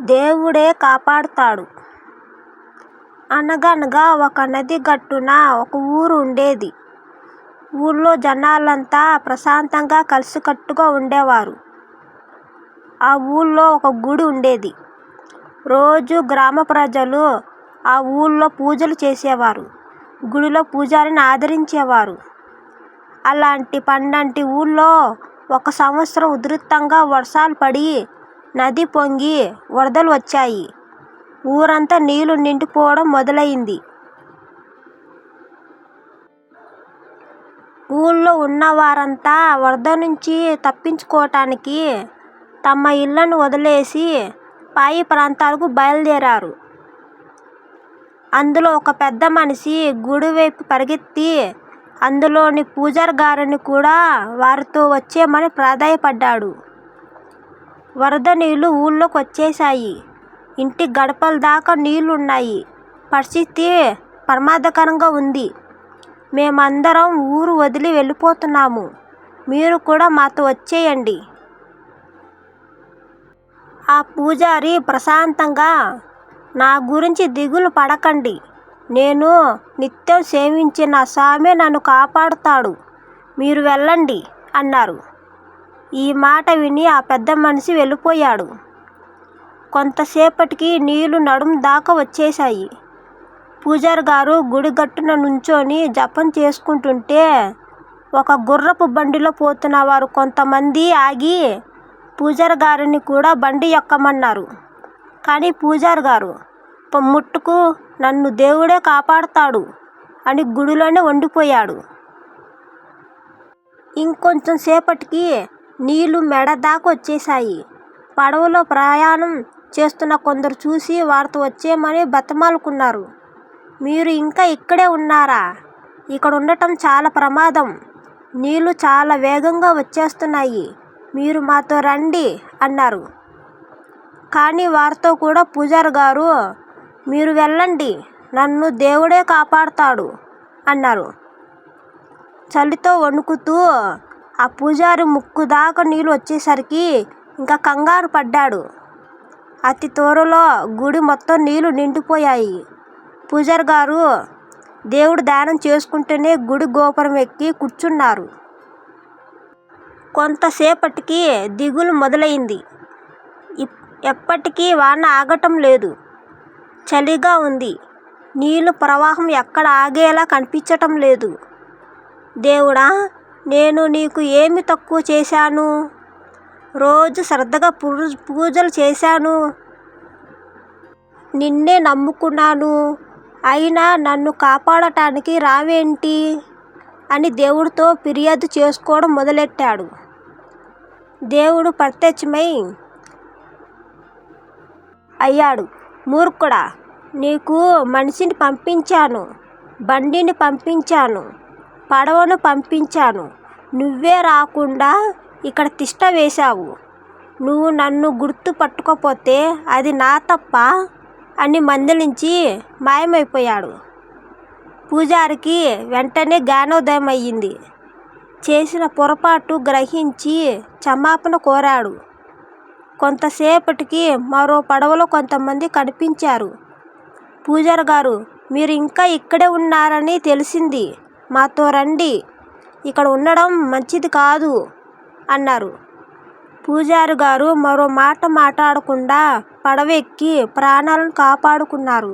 దేవుడే కాపాడుతాడు. అనగనగా ఒక నది గట్టున ఒక ఊరు ఉండేది. ఊళ్ళో జనాలంతా ప్రశాంతంగా కలిసికట్టుగా ఉండేవారు. ఆ ఊళ్ళో ఒక గుడి ఉండేది. రోజు గ్రామ ప్రజలు ఆ ఊళ్ళో పూజలు చేసేవారు. గుడిలో పూజారిని ఆదరించేవారు. అలాంటి పండంటి ఊళ్ళో ఒక సంవత్సరం ఉధృతంగా వర్షాలు పడి నది పొంగి వరదలు వచ్చాయి. ఊరంతా నీళ్ళు నిండిపోవడం మొదలైంది. ఊళ్ళో ఉన్నవారంతా వరద నుంచి తప్పించుకోవటానికి తమ ఇళ్ళను వదిలేసి పాయి ప్రాంతాలకు బయలుదేరారు. అందులో ఒక పెద్ద మనిషి గుడివైపు పరిగెత్తి అందులోని పూజారిగారిని కూడా వారితో వచ్చేయమని ప్రాధాయపడ్డాడు వరద నీళ్ళు ఊళ్ళోకొచ్చేసాయి ఇంటి గడపల దాకా నీళ్ళున్నాయి. పరిస్థితి ప్రమాదకరంగా ఉంది. మేమందరం ఊరు వదిలి వెళ్ళిపోతున్నాము మీరు కూడా మాతో వచ్చేయండి. ఆ పూజారి ప్రశాంతంగా నా గురించి దిగులు పడకండి. నేను నిత్యం సేవించిన స్వామి నన్ను కాపాడుతాడు. మీరు వెళ్ళండి అన్నారు. ఈ మాట విని ఆ పెద్ద మనిషి వెళ్ళిపోయాడు కొంతసేపటికి నీళ్ళు నడుం దాకా వచ్చేశాయి. పూజారిగారు గుడి గట్టున నుంచొని జపం చేసుకుంటుంటే ఒక గుర్రపు బండిలో పోతున్న వారు కొంతమంది ఆగి పూజారిగారిని కూడా బండి ఎక్కమన్నారు. కానీ పూజారిగారు 'ముట్టుకు నన్ను దేవుడే కాపాడుతాడు' అని గుడిలోనే వండిపోయాడు ఇంకొంచెం సేపటికి నీళ్ళు మెడ దాకా వచ్చేసాయి పడవలో ప్రయాణం చేస్తున్న కొందరు చూసి వారితో వచ్చేయమని బతిమాలుకున్నారు. మీరు ఇంకా ఇక్కడే ఉన్నారా? ఇక్కడ ఉండటం చాలా ప్రమాదం. నీళ్ళు చాలా వేగంగా వచ్చేస్తున్నాయి. మీరు మాతో రండి అన్నారు. కానీ వారితో కూడా పూజారిగారు 'మీరు వెళ్ళండి నన్ను దేవుడే కాపాడుతాడు' అన్నారు. చలితో వణుకుతూ ఆ పూజారి ముక్కు దాకా నీళ్ళు వచ్చేసరికి ఇంకా కంగారు పడ్డాడు. అతి త్వరలో గుడి మొత్తం నీళ్ళు నిండిపోయాయి. పూజారిగారు దేవుడు ధ్యానం చేసుకుంటూనే గుడి గోపురం ఎక్కి కూర్చున్నారు. కొంతసేపటికి దిగులు మొదలైంది. ఎప్పటికీ వాన ఆగటం లేదు. చలిగా ఉంది. నీళ్ళు ప్రవాహం ఎక్కడ ఆగేలా కనిపించటం లేదు. దేవుడా! నేను నీకు ఏమి తక్కువ చేశాను? రోజు శ్రద్ధగా పూజలు చేశాను. నిన్నే నమ్ముకున్నాను. అయినా నన్ను కాపాడటానికి రావేంటి? అని దేవుడితో ఫిర్యాదు చేసుకోవడం మొదలెట్టాడు. దేవుడు ప్రత్యక్షమై అయ్యాడు. మూర్ఖుడా! నీకు మనిషిని పంపించాను. బండిని పంపించాను. పడవను పంపించాను. నువ్వే రాకుండా ఇక్కడ తిష్ట వేశావు. నువ్వు నన్ను గుర్తు పట్టకపోతే అది నా తప్ప అని మందలించి మాయమైపోయాడు. పూజారికి వెంటనే జ్ఞానోదయం అయింది. చేసిన పొరపాటు గ్రహించి క్షమాపణ కోరాడు. కొంతసేపటికి మరో పడవలో కొంతమంది కనిపించారు. పూజారిగారూ! మీరు ఇంకా ఇక్కడే ఉన్నారని తెలిసింది. మాతో రండి. ఇక్కడ ఉండడం మంచిది కాదు అన్నారు. పూజారిగారు మరో మాట మాట్లాడకుండా పడవ ఎక్కి ప్రాణాలను కాపాడుకున్నారు.